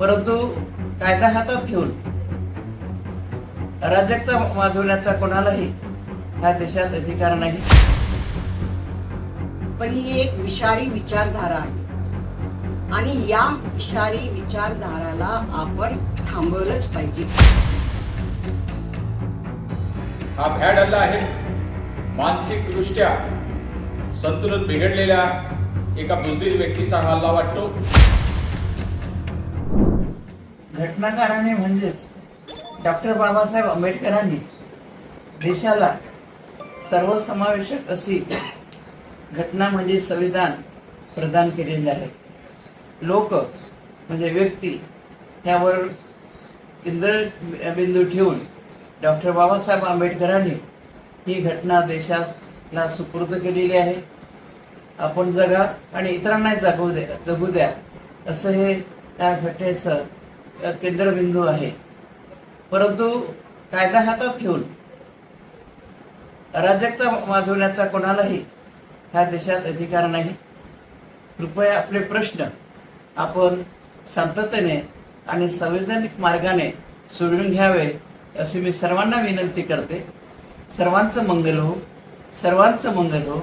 परंतु कायदा हातात घेऊन अराजकता माजवण्याचा कोणालाही ह्या देशात अधिकार नाही. पण ही एक विषारी विचारधारा आहे. आणि या विषारी विचारधाराला आपण थांबवलंच पाहिजे. हा भॅड हल्ला आहे. मानसिक दृष्ट्या संतुलन बिघडलेल्या एका बुजदीर व्यक्तीचा हा हल्ला वाटतो. घटनाकाराने म्हणजेच डॉक्टर बाबासाहेब आंबेडकरांनी देशाला सर्वसमावेशक अशी घटना म्हणजे संविधान प्रदान केलेले आहे. लोक म्हणजे व्यक्ती त्यावर केंद्र बिंदू ठेवून डॉक्टर बाबासाहेब आंबेडकरांनी ही घटना देशाला सुपूर्द केलेली आहे. आपण जगा आणि इतरांनाही जगू द्या जगू द्या. असं हे त्या घटनेचं केंद्रबिंदू आहे. परंतु कायदा हातात घेऊन अराजकता माजवण्याचा कोणालाही ह्या देशात अधिकार नाही. कृपया आपले प्रश्न आपण शांततेने आणि संवैधानिक मार्गाने सोडून घ्यावे अशी मी सर्वांना विनंती करते. सर्वांचं मंगल हो सर्वांचं मंगल हो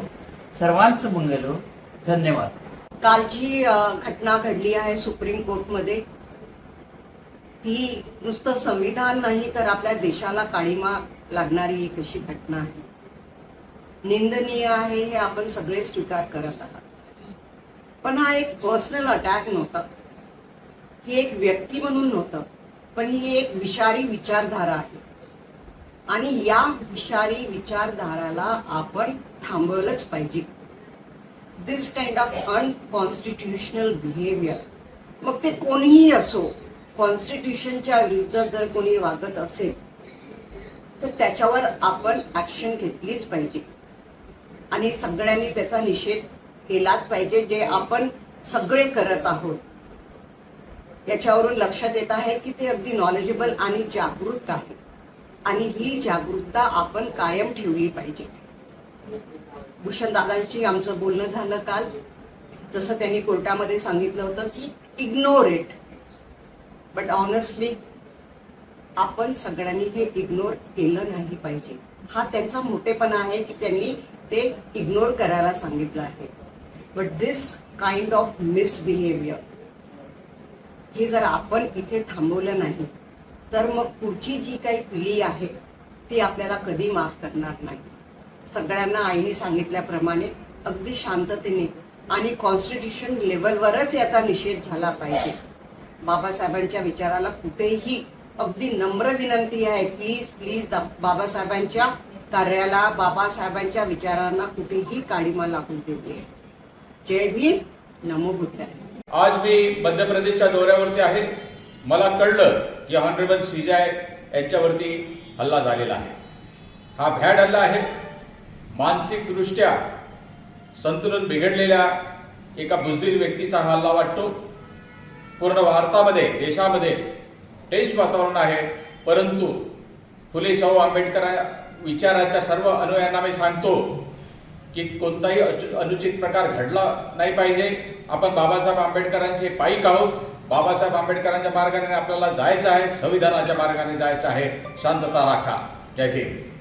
सर्वांचं मंगल हो. धन्यवाद. काल जी घटना घडली आहे सुप्रीम कोर्टमध्ये ती नुसतं संविधान नाही तर आपल्या देशाला काळीमा लागणारी एक अशी घटना आहे? निंदनीय आहे हे आपण सगळे स्वीकार करत आहात. पण हा एक पर्सनल अटॅक नव्हता. ही एक व्यक्ती म्हणून नव्हतं पण ही एक विषारी विचारधारा आहे. आणि या विषारी विचारधाराला आपण थांबवलंच पाहिजे. This kind of unconstitutional behaviour मग ते कोणीही असो कॉन्स्टिट्यूशनच्या विरुद्ध जर कोणी वागत असेल तर त्याच्यावर आपण ॲक्शन घेतलीच पाहिजे. आणि सगळ्यांनी त्याचा निषेध केलाच पाहिजे जे आपण सगळे करत आहोत. याच्यावरून लक्षात येत आहे की ते अगदी नॉलेजेबल आणि जागृत आहे. आणि ही जागरूकता आपण कायम ठेवली पाहिजे. भूषण दादांशी आमचं बोलणं झालं काल. जसं त्यांनी कोर्टामध्ये सांगितलं होतं की इग्नोर इट बट ऑनेस्टली आपण सगळ्यांनी हे इग्नोर केलं नाही पाहिजे. हा त्यांचा मोठेपणा आहे की त्यांनी ते इग्नोर करायला सांगितलं आहे. But this kind of misbehaviour हे जर आपण इथे थांबवलं नाही तर मग पुढची जी काही पिढी आहे ती आपल्याला कधी माफ करणार नाही. सगळ्यांना आईने सांगितल्याप्रमाणे अगदी शांततेने आणि कॉन्स्टिट्यूशन लेवलवरच याचा निषेध झाला पाहिजे. बाबासाहेबांच्या विचाराला कुठेही अगदी नम्र विनंती आहे. प्लीज प्लीज बाबासाहेबांच्या कार्याला बाबासाहेबांच्या विचारांना कुठेही काळीमा लागू देऊ जय भीम. नमो बुद्धाय. आज मी मध्य प्रदेशच्या दौऱ्यावरती आहे. मला कळलं की हॉनरेबल सीजाय यांच्यावरती हल्ला झालेला आहे. हा भॅड हल्ला आहे. मानसिकदृष्ट्या संतुलन बिघडलेल्या एका बुजदीर व्यक्तीचा हा हल्ला वाटतो. पूर्ण भारतामध्ये देशामध्ये टेन्स वातावरण आहे. परंतु फुले शाहू आंबेडकर विचाराच्या सर्व अनुयांना मी सांगतो की कोणताही अनुचित प्रकार घडला नाही पाहिजे. आपण बाबासाहेब आंबेडकरांचे पायी आहोत. बाबासाहेब आंबेडकरांच्या मार्गाने आपल्याला जायचं आहे. संविधानाच्या मार्गाने जायचं आहे. शांतता राखा. जय भीम.